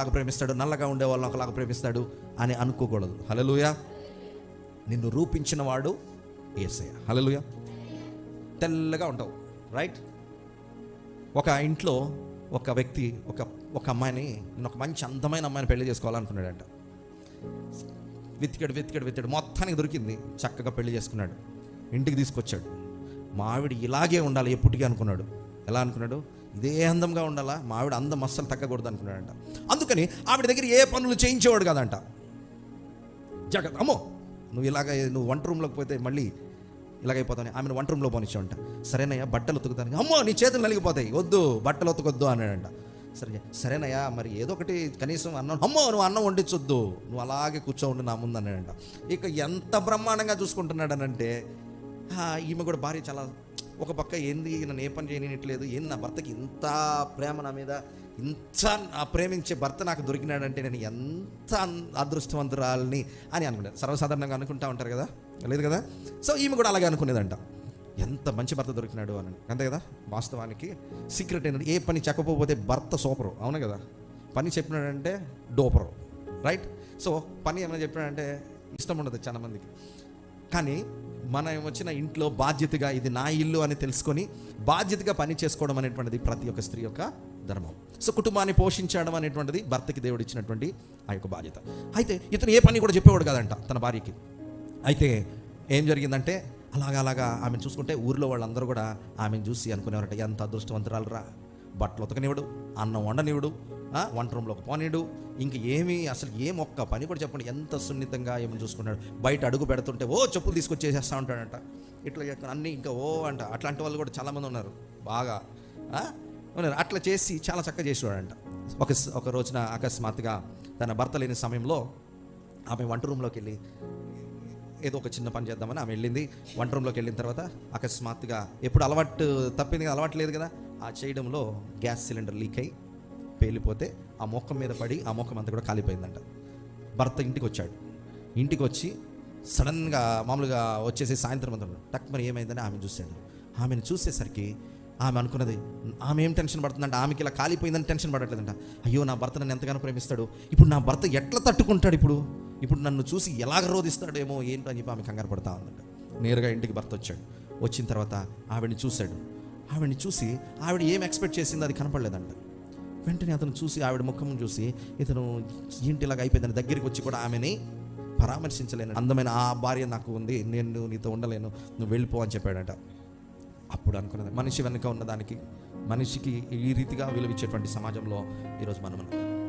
ఒకలాగా ప్రేమిస్తాడు నల్లగా ఉండే వాళ్ళని ఒకలాగా ప్రేమిస్తాడు అని అనుకోకూడదు. హలలుయ నిన్ను రూపించిన వాడు ఏసయ హలలుయ తెల్లగా ఉంటావు రైట్ ఒక ఇంట్లో ఒక వ్యక్తి ఒక ఒక అమ్మాయిని నేను ఒక మంచి అందమైన అమ్మాయిని పెళ్ళి చేసుకోవాలనుకున్నాడంట. వెతికాడు వెతికాడు వెతికాడు మొత్తానికి దొరికింది. చక్కగా పెళ్ళి చేసుకున్నాడు. ఇంటికి తీసుకొచ్చాడు. మా ఆవిడ ఇలాగే ఉండాలి ఎప్పటికీ అనుకున్నాడు. ఎలా అనుకున్నాడు? ఇదే అందంగా ఉండాలా? మా ఆవిడ అందం అస్సలు తగ్గకూడదు అనుకున్నాడంట. అందుకని ఆవిడ దగ్గర ఏ పనులు చేయించేవాడు కాదంట. జగత్ అమ్మో నువ్వు ఇలాగ నువ్వు వంట రూమ్లోకి పోతే మళ్ళీ ఇలాగైపోతాను ఆమెను వంట రూమ్లో పోనిచ్చావంట. సరేనయ్యా బట్టలు ఉతుకుతాను అమ్మో నీ చేతులు నలిగిపోతాయి. వద్దు బట్టలు ఉతకొద్దు అన్నాడంట. సరే సరేనయ్యా మరి ఏదో ఒకటి కనీసం అన్నం అమ్మో నువ్వు అన్నం వండించొద్దు. నువ్వు అలాగే కూర్చోండి నా ముందు అన్నాడంట. ఇక ఎంత బ్రహ్మాండంగా చూసుకుంటున్నాడనంటే ఈమె కూడా భార్య చాలా ఒక పక్క ఏంది నన్ను ఏ పని చేయనిట్లేదు ఏంది నా భర్తకి ఇంత ప్రేమ నా మీద ఇంత ప్రేమించే భర్త నాకు దొరికినాడంటే నేను ఎంత అదృష్టవంతురాలని అని అనుకున్నాను సర్వసాధారణంగా అనుకుంటా ఉంటారు కదా? లేదు కదా? సో ఈమె కూడా అలాగే అనుకునేదంట. ఎంత మంచి భర్త దొరికినాడు అని. అంతే కదా? వాస్తవానికి సీక్రెట్ ఏంటంటే ఏ పని చెప్పకపోతే భర్త సూపరు. అవును కదా? పని చెప్పినాడంటే డోపరు. రైట్ సో పని ఏమైనా చెప్పినాడంటే ఇష్టం ఉండదు చాలా మందికి. కానీ మనం వచ్చిన ఇంట్లో బాధ్యతగా ఇది నా ఇల్లు అని తెలుసుకొని బాధ్యతగా పని చేసుకోవడం అనేటువంటిది ప్రతి ఒక్క స్త్రీ యొక్క ధర్మం. సో కుటుంబాన్ని పోషించడం అనేటువంటిది భర్తకి దేవుడు ఇచ్చినటువంటి ఆ యొక్క బాధ్యత. అయితే ఇతను ఏ పని కూడా చెప్పేవాడు కాదంట తన భార్యకి. అయితే ఏం జరిగిందంటే అలాగా అలాగా ఆమెను చూసుకుంటే ఊర్లో వాళ్ళందరూ కూడా ఆమెను చూసి అనుకునేవారట ఎంత అదృష్టవంతురాలరా బట్టలు ఉతకనివ్వడు అన్నం వండనివ్వడు వంట రూమ్లోకి పోనీడు ఇంక ఏమి అసలు ఏం ఒక్క పని కూడా చెప్పండి. ఎంత సున్నితంగా ఏమని చూసుకున్నాడు. బయట అడుగు పెడుతుంటే ఓ చెప్పులు తీసుకొచ్చేసేస్తా ఉంటాడంట ఇట్లా అన్నీ ఇంకా ఓ అంట. అట్లాంటి వాళ్ళు కూడా చాలామంది ఉన్నారు. బాగా ఉన్నారు. అట్లా చేసి చాలా చక్కగా చేసేవాడంట. ఒక ఒక రోజున అకస్మాత్తుగా తన భర్త లేని సమయంలో ఆమె వంట రూమ్లోకి వెళ్ళి ఏదో ఒక చిన్న పని చేద్దామని ఆమె వెళ్ళింది. వంట రూమ్లోకి వెళ్ళిన తర్వాత అకస్మాత్తుగా ఎప్పుడు అలవాటు తప్పింది కదా అలవాటు లేదు కదా. ఆ చేయడంలో గ్యాస్ సిలిండర్ లీక్ అయి పేలిపోతే ఆ ముఖం మీద పడి ఆ ముఖం అంతా కూడా కాలిపోయిందంట. భర్త ఇంటికి వచ్చాడు ఇంటికి వచ్చి సడన్గా మామూలుగా వచ్చేసి సాయంత్రం అంతా టక్ మరి ఏమైందని ఆమె చూశాడు. ఆమెను చూసేసరికి ఆమె అనుకున్నది ఆమె ఏం టెన్షన్ పడుతుందంట? ఆమెకి ఇలా కాలిపోయిందని టెన్షన్ పడట్లేదంట. అయ్యో నా భర్త నన్ను ఎంతగానో ప్రేమిస్తాడు. ఇప్పుడు నా భర్త ఎట్లా తట్టుకుంటాడు ఇప్పుడు? ఇప్పుడు నన్ను చూసి ఎలాగ రోధిస్తాడేమో ఏంటో అని చెప్పి ఆమె కంగారు పడతా ఉందంట. నేరుగా ఇంటికి భర్త వచ్చాడు. వచ్చిన తర్వాత ఆవిడని చూశాడు. ఆవిడని చూసి ఆవిడ ఏం ఎక్స్పెక్ట్ చేసిందో అది కనపడలేదంట. వెంటనే అతను చూసి ఆవిడ ముఖం చూసి ఇతను ఏంటి ఇలాగ అయిపోయిందని దగ్గరికి వచ్చి కూడా ఆమెని పరామర్శించలేను అందమైన ఆ భార్య నాకు ఉంది నేను నీతో ఉండలేను నువ్వు వెళ్ళిపో అని చెప్పాడట. అప్పుడు అనుకున్నది. మనిషి వెనుక ఉన్నదానికి మనిషికి ఈ రీతిగా విలువిచ్చేటువంటి సమాజంలో ఈరోజు మనం ఉన్నాం